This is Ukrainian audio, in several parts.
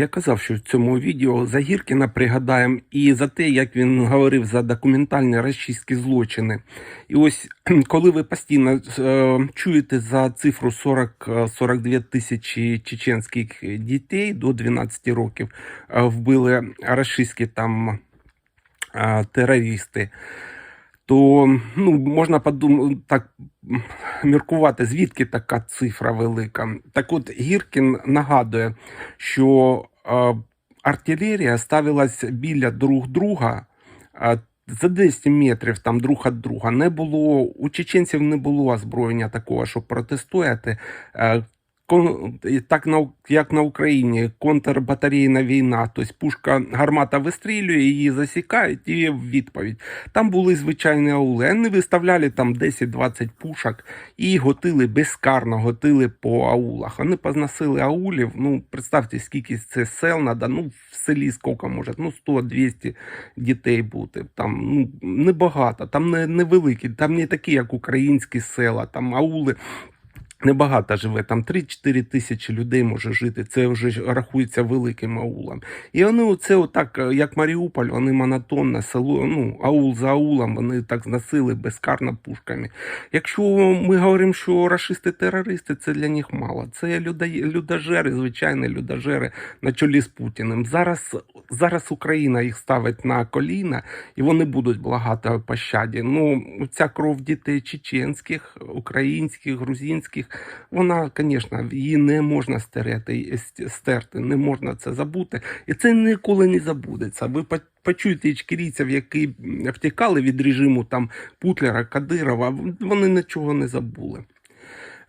Я казав, що в цьому відео за Гіркіна пригадаємо і за те, як він говорив за документальні російські злочини. І ось коли ви постійно е, чуєте за цифру 40-42 тисячі чеченських дітей до 12 років е, вбили російські там е, терористи, то ну, можна подумати так міркувати, звідки така цифра велика. Так от Гіркін нагадує, що е, артилерія ставилась біля друг друга. е, за 200 метрів там друг від друга не було у чеченців не було озброєння такого, щоб протистояти. Так як на Україні, контрбатарейна війна, тобто пушка гармата вистрілює, її засікають і в відповідь. Там були звичайні аули. Вони виставляли там 10-20 пушок і готили безкарно, готили по аулах. Вони позносили аулів. Ну, представте, скільки це сел надо. Ну, в селі скільки може, ну 100-200 дітей бути. Там ну, небагато, там не, невеликі, там не такі, як українські села, там аули. Небагато живе, там 3-4 тисячі людей може жити. Це вже рахується великим аулом. І вони оце отак, е, як Маріуполь, вони монотонне село, ну, аул за аулом, вони так зносили безкарно пушками. Якщо ми говоримо, що рашисти-терористи, це для них мало. Це людожери, звичайні людожери на чолі з Путіним. Зараз, зараз Україна їх ставить на коліна, і вони будуть благати пощаді. Ну, ця кров дітей чеченських, українських, грузинських, вона, звісно, її не можна стерети, стерти, не можна це забути. І це ніколи не забудеться. Ви по- почуєте ічкерійців, які втікали від режиму там Путлера, Кадирова, вони нічого не забули.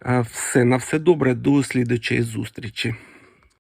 Е, Все, на все добре, до слідчої зустрічі.